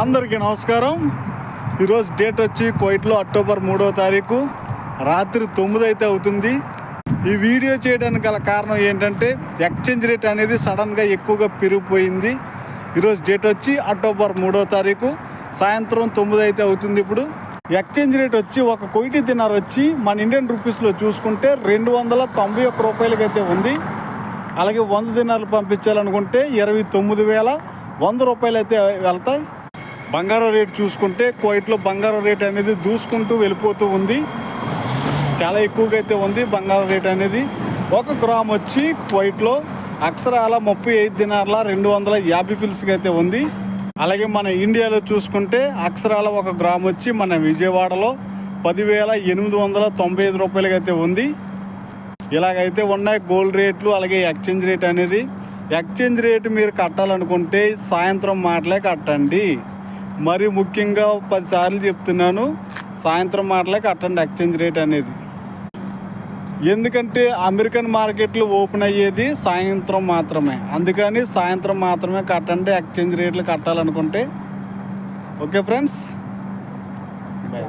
అందరికీ నమస్కారం. ఈరోజు డేట్ వచ్చి కోయిట్లో అక్టోబర్ మూడో తారీఖు రాత్రి తొమ్మిది అయితే అవుతుంది. ఈ వీడియో చేయడానికి గల కారణం ఏంటంటే ఎక్స్చేంజ్ రేట్ అనేది సడన్గా ఎక్కువగా పెరిగిపోయింది. ఈరోజు డేట్ వచ్చి అక్టోబర్ మూడో తారీఖు సాయంత్రం తొమ్మిది అయితే అవుతుంది ఇప్పుడు. ఎక్స్చేంజ్ రేట్ వచ్చి ఒక కోయిటి దినార్ వచ్చి మన ఇండియన్ రూపీస్లో చూసుకుంటే రెండు వందల తొంభై ఒక్క రూపాయలకి అయితే ఉంది. అలాగే వంద దినాలు పంపించాలనుకుంటే ఇరవై తొమ్మిది వేల వంద రూపాయలు అయితే వెళ్తాయి. బంగారం రేటు చూసుకుంటే కోయిట్లో బంగారం రేట్ అనేది దూసుకుంటూ వెళ్ళిపోతూ ఉంది. చాలా ఎక్కువగా అయితే ఉంది బంగారం రేట్ అనేది. ఒక గ్రామ్ వచ్చి కువైట్లో అక్షరాల ముప్పై ఐదు దినార్ల రెండు వందల యాభై ఫిల్స్గా అయితే ఉంది. అలాగే మన ఇండియాలో చూసుకుంటే అక్షరాల ఒక గ్రామ్ వచ్చి మన విజయవాడలో పదివేల ఎనిమిది వందల తొంభై ఐదు రూపాయలకి అయితే ఉంది. ఇలాగైతే ఉన్నాయి గోల్డ్ రేట్లు అలాగే ఎక్స్చేంజ్ రేట్ అనేది. ఎక్స్చేంజ్ రేటు మీరు కట్టాలనుకుంటే సాయంత్రం మాటలే కట్టండి. మరి ముఖ్యంగా పదిసార్లు చెప్తున్నాను సాయంత్రం మాటలే అటెండ్ ఎక్స్చేంజ్ రేట్ అనేది. ఎందుకంటే అమెరికన్ మార్కెట్లు ఓపెన్ అయ్యేది సాయంత్రం మాత్రమే. అందుకని సాయంత్రం మాత్రమే కట్టండి ఎక్స్చేంజ్ రేట్లు కట్టాలనుకుంటే. Okay friends? బాయ్